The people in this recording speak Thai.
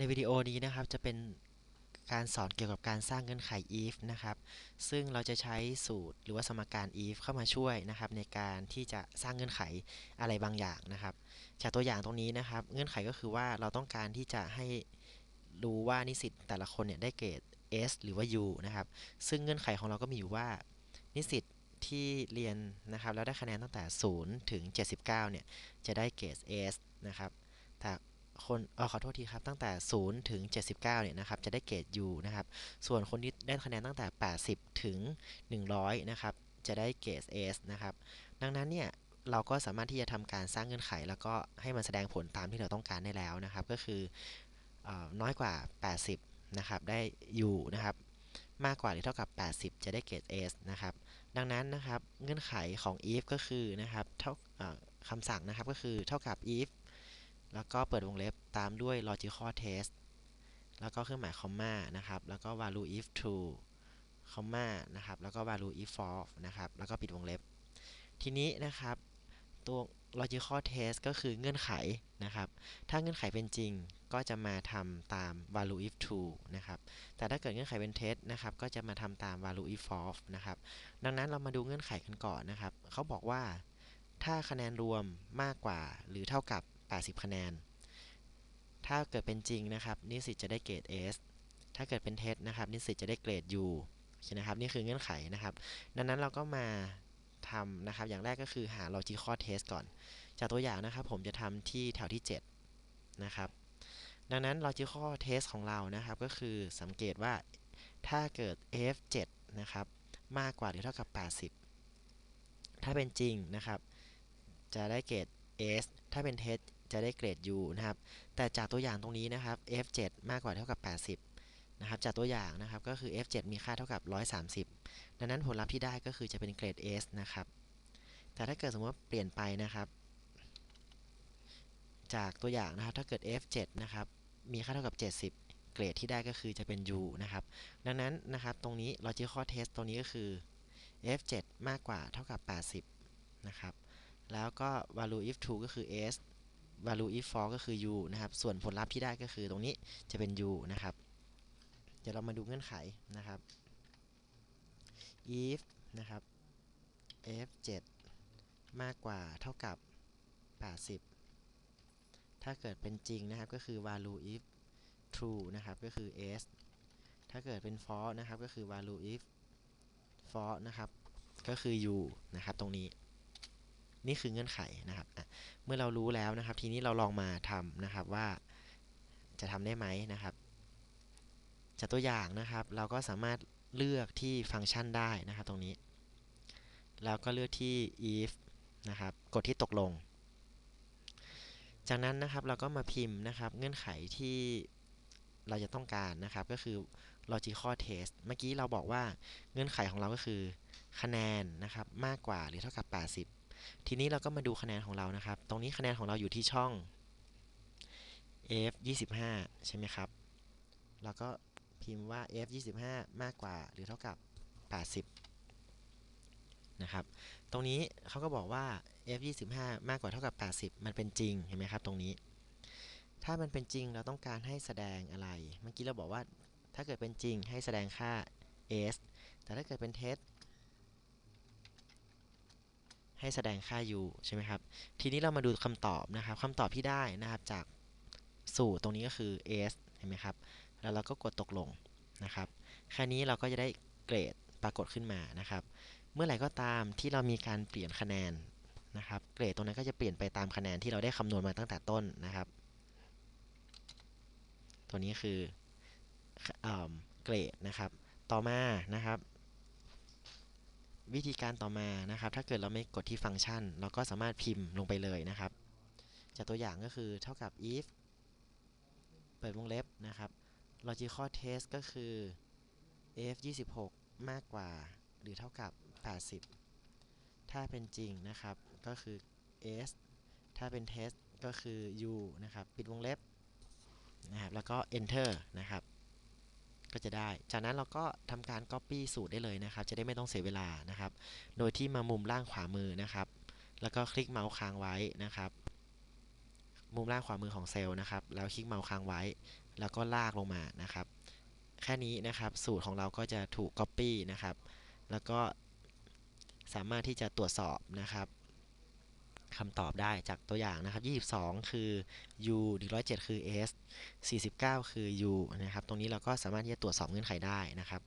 ในวิดีโอนี้นะครับจะเป็นการสอนเกี่ยวกับการสร้างเงื่อนไข if นะครับ ซึ่งเราจะใช้สูตรหรือว่าสมการ if เข้ามาช่วยนะครับ ในการที่จะสร้างเงื่อนไขอะไรบางอย่างนะครับ จากตัวอย่างตรงนี้นะครับ เงื่อนไขก็คือว่าเราต้องการที่จะให้รู้ว่านิสิตแต่ละคนเนี่ยได้เกรด S หรือว่า U นะครับ ซึ่งเงื่อนไขของเราก็มีอยู่ว่า นิสิตที่เรียนนะครับแล้วได้คะแนนตั้งแต่ 0 ถึง 79 เนี่ย จะได้เกรด S นะครับแต่ คนออขอโทษทีครับ ตั้งแต่ 0 ถึง 79 เนี่ยนะครับ จะได้เกรด U นะครับ ส่วนคนที่ได้คะแนนตั้งแต่ 80 ถึง 100 นะครับ จะได้เกรด S นะครับ ดังนั้นเนี่ยเราก็สามารถที่จะทำการสร้างเงื่อนไข แล้วก็ให้มันแสดงผลตามที่เราต้องการได้แล้วนะครับ ก็คืออน้อยกว่า 80 นะครับ ได้ U นะครับ มากกว่าหรือเท่ากับ 80 จะได้เกรด S นะครับ ดังนั้นนะครับ เงื่อนไขของ if ก็คือนะครับเท่าคำสั่งนะครับก็คือเท่ากับ if แล้วก็เปิดวงเล็บตามด้วย logical test แล้วก็เครื่องหมายคอมมานะครับ แล้วก็ value if true คอมมานะครับ แล้วก็ value if false นะครับ แล้วก็ปิดวงเล็บ ทีนี้นะครับ ตัว logical test ก็คือเงื่อนไขนะครับ ถ้าเงื่อนไขเป็นจริงก็จะมาทำตาม value if true นะครับ แต่ถ้าเกิดเงื่อนไขเป็น test นะครับ ก็จะมาทำตาม value if false นะครับ ดังนั้นเรามาดูเงื่อนไขกันก่อนนะครับ เขาบอกว่า ถ้าคะแนนรวมมากกว่าหรือเท่ากับ 80 คะแนน ถ้าเกิดเป็นจริงนะครับ นิสิตจะได้เกรด S ถ้าเกิดเป็นเท็จนะครับ นิสิตจะได้เกรด U ใช่นะครับ นี่คือเงื่อนไขนะครับ ดังนั้นเราก็มาทำนะครับ อย่างแรกก็คือหา logical test ก่อน จากตัวอย่างนะครับ ผมจะทำที่แถวที่ 7 นะครับ ดังนั้น logical test ของเรานะครับ ก็คือสังเกตว่าถ้าเกิด f7 นะครับ มากกว่าหรือเท่ากับ 80 ถ้าเป็นจริงนะครับ จะได้เกรด S ถ้าเป็นเท็จ จะได้เกรด U นะครับ แต่จากตัวอย่างตรงนี้นะครับ F7 มากกว่าเท่ากับ 80 นะครับ จากตัวอย่างนะครับก็คือ F7 มีค่าเท่ากับ 130 ดังนั้นผลลัพธ์ที่ได้ก็คือจะเป็นเกรด S นะครับ แต่ถ้าเกิดสมมติว่าเปลี่ยนไปนะครับ จากตัวอย่างนะครับ ถ้าเกิด F7 นะครับ มีค่าเท่ากับ 70 เกรดที่ได้ก็คือจะเป็น U นะครับ ดังนั้นนะครับ ตรงนี้ logical test ตรงนี้ก็คือ F7 มากกว่าเท่ากับ 80 นะครับ แล้วก็ value if true ก็คือ s value if false ก็คือ u นะครับ ส่วนผลลัพธ์ที่ได้ก็คือตรงนี้จะเป็น u นะครับ เดี๋ยวเรามาดูเงื่อนไขนะครับ if นะครับ f 7มากกว่าเท่ากับ 80 ถ้าเกิดเป็นจริงนะครับก็คือ value if true นะครับก็คือ s ถ้าเกิดเป็น false นะครับก็คือ value if false นะครับก็คือ u นะครับตรงนี้ นี่คือเงื่อนไขนะครับ เมื่อเรารู้แล้วนะครับ ทีนี้เราลองมาทำนะครับว่าจะทำได้ไหมนะครับ จากตัวอย่างนะครับ เราก็สามารถเลือกที่ฟังก์ชันได้นะครับ ตรงนี้ แล้วก็เลือกที่ if นะครับ กดที่ตกลง จากนั้นนะครับเราก็มาพิมพ์นะครับ เงื่อนไขที่เราจะต้องการนะครับ ก็คือ logical test เมื่อกี้เราบอกว่าเงื่อนไขของเราก็คือ คะแนนนะครับ มากกว่าหรือเท่ากับ 80 ทีนี้เราก็มาดูคะแนนของเรานะครับ ตรงนี้คะแนนของเราอยู่ที่ช่อง f 25ใช่ไหมครับ เราก็พิมพ์ว่า f 25มากกว่าหรือเท่ากับ 80 นะครับ ตรงนี้เขาก็บอกว่า f 25มากกว่าเท่ากับ 80 มันเป็นจริงเห็นไหมครับตรงนี้ ถ้ามันเป็นจริงเราต้องการให้แสดงอะไร เมื่อกี้เราบอกว่าถ้าเกิดเป็นจริงให้แสดงค่า s แต่ถ้าเกิดเป็นเท็จ ให้แสดงค่า u ใช่ไหมครับ ทีนี้เรามาดูคำตอบนะครับคำตอบที่ได้นะครับจากสูตรตรงนี้ก็คือ s เห็นไหมครับ แล้วเราก็กดตกลงนะครับ แค่นี้เราก็จะได้เกรดปรากฏขึ้นมานะครับ เมื่อไหร่ก็ตามที่เรามีการเปลี่ยนคะแนนนะครับ เกรดตรงนั้นก็จะเปลี่ยนไปตามคะแนนที่เราได้คำนวณมาตั้งแต่ต้นนะครับ ตัวนี้คือเกรดนะครับ ต่อมานะครับ วิธีการต่อมานะครับ ถ้าเกิดเราไม่กดที่ฟังก์ชัน เราก็สามารถพิมพ์ลงไปเลยนะครับจากตัวอย่างก็คือเท่ากับ if เปิดวงเล็บนะครับ logical test ก็คือ f 26 มากกว่า หรือเท่ากับ 80 ถ้าเป็นจริงนะครับ ก็คือ s ถ้าเป็น test ก็คือ u นะครับ ปิดวงเล็บนะครับ แล้วก็ enter นะครับ ก็จะได้ จากนั้นเราก็ทำการ Copy สูตรได้เลยนะครับ จะได้ไม่ต้องเสียเวลานะครับ โดยที่มามุมล่างขวามือนะครับ แล้วก็คลิกเมาส์ค้างไว้นะครับ มุมล่างขวามือของเซลล์นะครับ แล้วคลิกเมาส์ค้างไว้ แล้วก็ลากลงมานะครับ แค่นี้นะครับสูตรของเราก็จะถูก Copy นะครับ แล้วก็สามารถที่จะตรวจสอบนะครับ คำตอบได้จากตัวอย่างนะครับ 22 คือ u 107 คือ s 49 คือ u นะครับ ตรงนี้เราก็สามารถที่จะตรวจสอบเงื่อนไขได้นะครับ